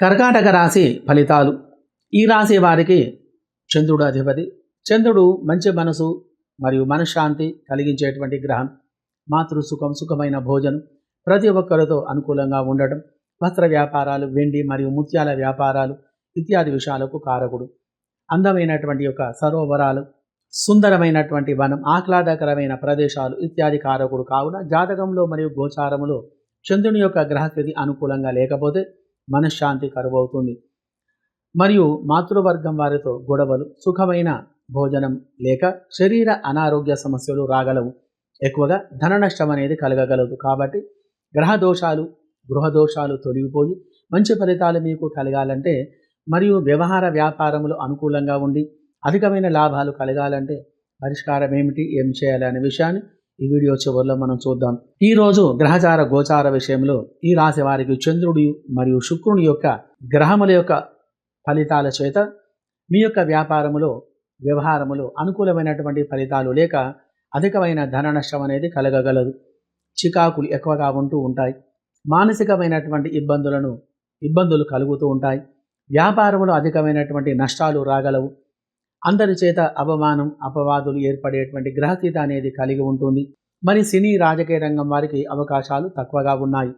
కర్కాటక రాశి ఫలితాలు. ఈ రాశి వారికి చంద్రుడు అధిపతి. చంద్రుడు మంచి మనసు మరియు మనశ్శాంతి కలిగించేటువంటి గ్రహం. మాతృ సుఖం సుఖమైన భోజనం ప్రతి ఒక్కరితో అనుకూలంగా ఉండటం. వస్త్ర వ్యాపారాలు వెండి మరియు ముత్యాల వ్యాపారాలు ఇత్యాది విషయాలకు కారకుడు. అందమైనటువంటి యొక్క సరోవరాలు సుందరమైనటువంటి వనం ఆహ్లాదకరమైన ప్రదేశాలు ఇత్యాది కారకుడు కావున జాతకంలో మరియు గోచారములో చంద్రుని యొక్క గ్రహస్థితి అనుకూలంగా లేకపోతే మనశ్శాంతి కరువవుతుంది. మరియు మాతృవర్గం వారితో గొడవలు సుఖమైన భోజనం లేక శరీర అనారోగ్య సమస్యలు రాగలవు. ఎక్కువగా ధన నష్టం అనేది కలగగలదు కాబట్టి గ్రహ దోషాలు గృహ దోషాలు తొలగిపోయి మంచి ఫలితాలు మీకు కలగాలంటే మరియు వ్యవహార వ్యాపారములు అనుకూలంగా ఉండి అధికమైన లాభాలు కలగాలంటే పరిష్కారం ఏమిటి ఏం చేయాలి అనే విషయాన్ని ఈ వీడియో చివరిలో మనం చూద్దాం. ఈ రోజు గ్రహచార గోచార విషయంలో ఈ రాశి వారికి చంద్రుడి మరియు శుక్రుని యొక్క గ్రహముల యొక్క ఫలితాల చేత మీ యొక్క వ్యాపారములో వ్యవహారములో అనుకూలమైనటువంటి ఫలితాలు లేక అధికమైన ధన నష్టం అనేది కలగగలదు. చికాకులు ఎక్కువగా ఉంటూ ఉంటాయి. మానసికమైనటువంటి ఇబ్బందులను ఇబ్బందులు కలుగుతూ ఉంటాయి. వ్యాపారంలో అధికమైనటువంటి నష్టాలు రాగలవు. అందరి చేత అవమానం అపవాదులు ఏర్పడేటువంటి గ్రహతీత అనేది కలిగి ఉంటుంది. మరి సినీ రాజకీయ రంగం వారికి అవకాశాలు తక్కువగా ఉన్నాయి.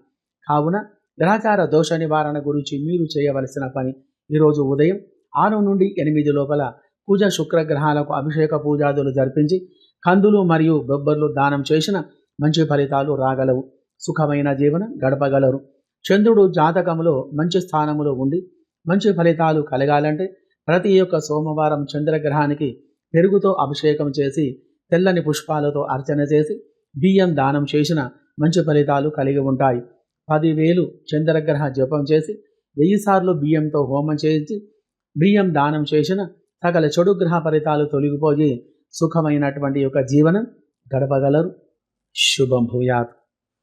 కావున గ్రహచార దోష నివారణ గురించి మీరు చేయవలసిన పని ఈరోజు ఉదయం ఆరు నుండి ఎనిమిది లోపల పూజ శుక్రగ్రహాలకు అభిషేక పూజాదులు జరిపించి కందులు మరియు బొబ్బర్లు దానం చేసిన మంచి ఫలితాలు రాగలవు. సుఖమైన జీవనం గడపగలరు. చంద్రుడు జాతకములో మంచి స్థానములో ఉండి మంచి ఫలితాలు కలగాలంటే ప్రతి ఒక్క సోమవారం చంద్రగ్రహానికి పెరుగుతో అభిషేకం చేసి తెల్లని పుష్పాలతో అర్చన చేసి బియ్యం దానం చేసిన మంచి ఫలితాలు కలిగి ఉంటాయి. పదివేలు చంద్రగ్రహ జపం చేసి వెయ్యి సార్లు బియ్యంతో హోమం చేసి బియ్యం దానం చేసిన సకల చెడు గ్రహ ఫలితాలు తొలగిపోయి సుఖమైనటువంటి యొక్క జీవనం గడపగలరు. శుభం భూయాత్.